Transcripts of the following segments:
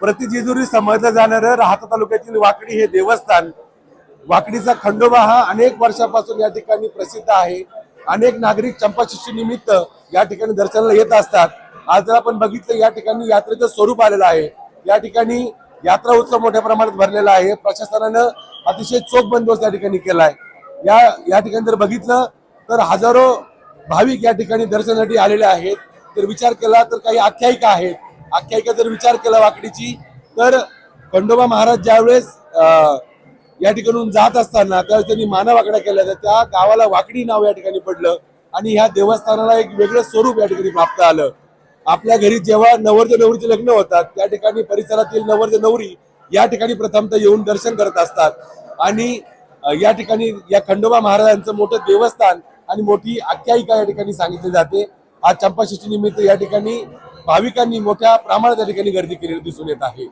प्रतिजेजुरी समजलं जाणारं राहता तालुक्यातील वाकडी हे देवस्थान. वाकडीचा खंडोबा हा अनेक वर्षापासून या ठिकाणी प्रसिद्ध आहे. अनेक नागरिक चंपाषष्ठी निमित्त या ठिकाणी दर्शनाला येत असतात. आज जर आपण बघितलं या ठिकाणी यात्रेचं स्वरूप आलेलं आहे. या ठिकाणी यात्रा उत्सव मोठ्या प्रमाणात भरलेला आहे. प्रशासनानं अतिशय चोख बंदोबस्त या ठिकाणी केलाय या या ठिकाणी जर बघितलं तर हजारो भाविक या ठिकाणी दर्शनासाठी आलेले आहेत. तर विचार केला तर काही आख्यायिका आहेत. आख्यायिका जर विचार केला वाकडीची तर खंडोबा महाराज ज्यावेळेस अं, या ठिकाणून जात असताना त्यावेळेस त्यांनी माना वाकड्या केल्या तर त्या गावाला वाकडी नाव या ठिकाणी पडलं आणि ह्या देवस्थानाला एक वेगळं स्वरूप या ठिकाणी प्राप्त आलं. आपल्या घरी जेव्हा नवरदेव नवरीचे लग्न होतात त्या ठिकाणी परिसरातील नवरदेव नवरी या ठिकाणी प्रथमतः येऊन दर्शन करत असतात. आणि या ठिकाणी या खंडोबा महाराजांचं मोठं देवस्थान आणि मोठी आख्यायिका या ठिकाणी सांगितली जाते. आज चंपाषष्ठी निमित्त या ठिकाणी भाविकांनी मोठ्या प्रमाणात या ठिकाणी गर्दी केलेली दिसून येत आहे.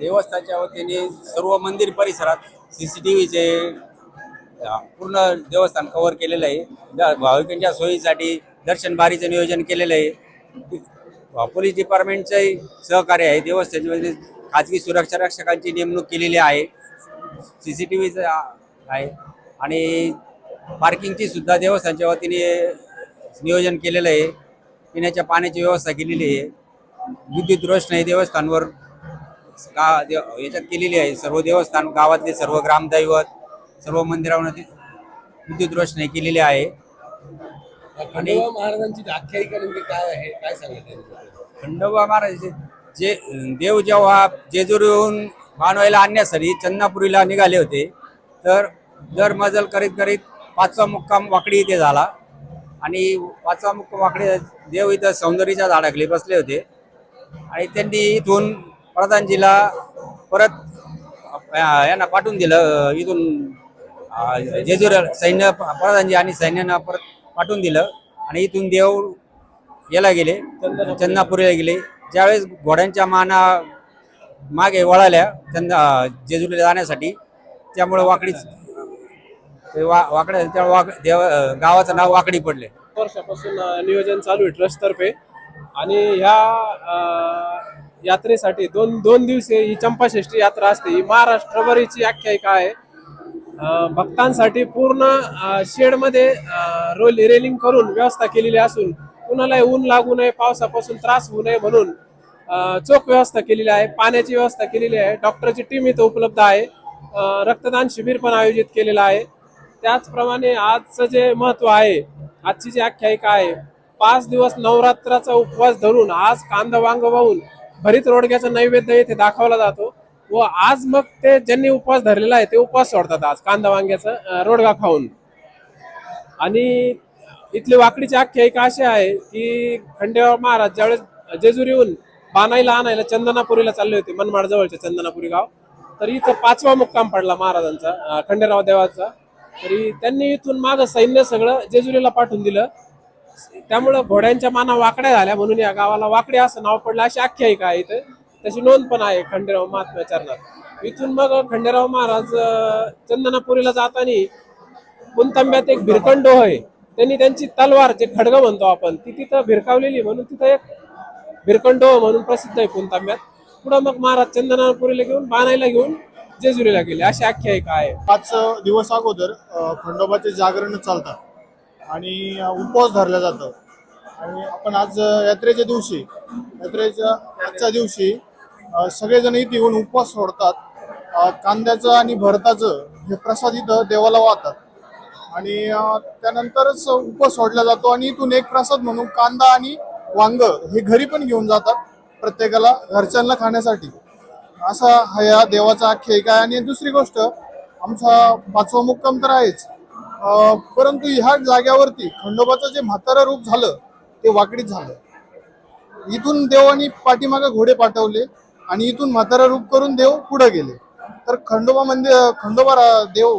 देवस्थानच्या वतीने सर्व मंदिर परिसरात सीसीटीव्हीचे पूर्ण देवस्थान कव्हर केलेलं आहे. भाविकांच्या सोयीसाठी दर्शनबारीचं नियोजन केलेलं आहे. पोलीस डिपार्टमेंटचंही सहकार्य आहे. देवस्थानच्या वतीने खाजगी सुरक्षा रक्षकांची नेमणूक केलेली आहे. सी सी टी व्हीचं आहे. आणि पार्किंगची सुद्धा देवस्थानच्या वतीने नियोजन केलेलं आहे. पिण्याच्या पाण्याची व्यवस्था केलेली आहे. विद्युत रोषणाई देवस्थानवर गा देव याच्यात केलेली आहे. सर्व देवस्थान गावातले सर्व ग्रामदैवत सर्व मंदिरामध्ये विद्युत रोषणाई केलेली आहे. खंडोबा महाराजांची आख्यायिका नेमकी काय आहे? काय सांगितलं खंडोबा महाराज जे देव जेव्हा जेजुरीहून मानवायला आणण्यासाठी चन्नापुरीला निघाले होते तर दर मजल करीत करीत पाचवा मुक्काम वाकडी इथे झाला. आणि पाचवा मुक्काम वाकडी देव इथं सौंदर्याच्या झाडाखाली बसले होते. आणि त्यांनी इथून प्रधानजीला परत यांना पाठवून दिलं इथून अं, सैन्य प्रधानजी आणि सैन्यानं परत पाठवून दिलं. आणि इथून देव याला गेले चंदनापुरीला गेले. ज्यावेळेस घोड्यांच्या माना मागे वळाल्या चंदा जेजुरीला जाण्यासाठी त्यामुळे वाकडी ते वा वाकडे त्यामुळे वाक देव गावाचं नाव वाकडी पडले. वर्षापासून अ, नियोजन चालू आहे ट्रस्टतर्फे. आणि ह्या अ, यात्रेसाठी दोन दोन दिवसीय ही चंपाषष्ठी यात्रा असते. ही महाराष्ट्रभरीची आख्यायिका आहे. अ, भक्तांसाठी पूर्ण अ, शेडमध्ये अ, रोल रेलिंग करून व्यवस्था केलेली असून कुणालाही ऊन लागू नये पावसापासून त्रास होऊ नये म्हणून अ, चोख व्यवस्था केलेली आहे. पाण्याची व्यवस्था केलेली आहे. डॉक्टरची टीम इथं उपलब्ध आहे. अ, रक्तदान शिबिर पण आयोजित केलेलं आहे. त्याचप्रमाणे आजचं जे महत्त्व आहे आजची जी आख्यायिका आहे पाच दिवस नवरात्राचा उपवास धरून आज कांदा वांग वाहून भरीत रोडग्याचा नैवेद्य इथे दाखवला जातो व आज मग ते ज्यांनी उपवास धरलेला आहे ते उपवास सोडतात आज कांदा वांग्याचा रोडगा खाऊन. आणि इथली वाकडीची आख्यायिका अशी आहे की खंडेराव महाराज ज्यावेळेस जेजुरीहून बानाईला आणायला चंदनापुरीला चालले होते मनमाड जवळचे चंदनापुरी गाव तर इथं पाचवा मुक्काम पडला महाराजांचा खंडेराव देवाचा. तरी त्यांनी इथून मागं सैन्य सगळं जेजुरीला पाठवून दिलं. त्यामुळं घोड्यांच्या माना वाकड्या झाल्या म्हणून या गावाला वाकडे असं नाव पडलं अशी आख्यायिका आहे इथं. त्याची नोंद पण आहे खंडेराव महात्म्या चरणात इथून मग खंडेराव महाराज चंदनापुरीला जाताना पुणतांब्यात एक भिरकंडो आहे त्यांनी त्यांची तलवार जे खडग म्हणतो आपण ती तिथं भिरकावलेली म्हणून तिथं एक भिरकंडो म्हणून प्रसिद्ध आहे पुणतांब्यात पुढं मग महाराज चंदनापुरीला घेऊन बाणायला घेऊन जेजुरीला गेले. अशी आख्यायिका आहे. पाच दिवस अगोदर खंडोबाचे जागरण चालतात आणि उपवास धरलं जातं. आणि आपण आज यात्रेच्या दिवशी यात्रेच्या आजच्या दिवशी सगळेजण इथे येऊन उपवास सोडतात. कांद्याचं आणि भरताचं हे प्रसाद इथं देवाला वाहतात. आणि त्यानंतरच उपवास सोडला जातो आणि इथून एक प्रसाद म्हणून कांदा आणि वांग हे घरी पण घेऊन जातात प्रत्येकाला घरच्यांना खाण्यासाठी. असा हा या देवाचा आख्यायिका आहे. आणि दुसरी गोष्ट आमचा पाचवा मुक्काम तर आहेच. परंतु ह्या जाग्यावरती खंडोबाचं जे म्हातारा रूप झालं ते वाकडीत झालं. इथून देवानी पाठीमागे घोडे पाठवले आणि इथून म्हातारा रूप करून देव पुढे गेले. तर खंडोबा मंदिर खंडोबा देव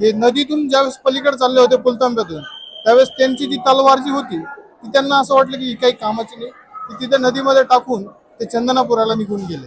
हे नदीतून ज्यावेळेस पलीकडे चालले होते पुलतांब्यातून त्यावेळेस त्यांची जी तलवार जी होती ती त्यांना असं वाटलं की ही काही कामाची नाही. ती तिथे नदीमध्ये टाकून ते चंदनापुराला निघून गेले.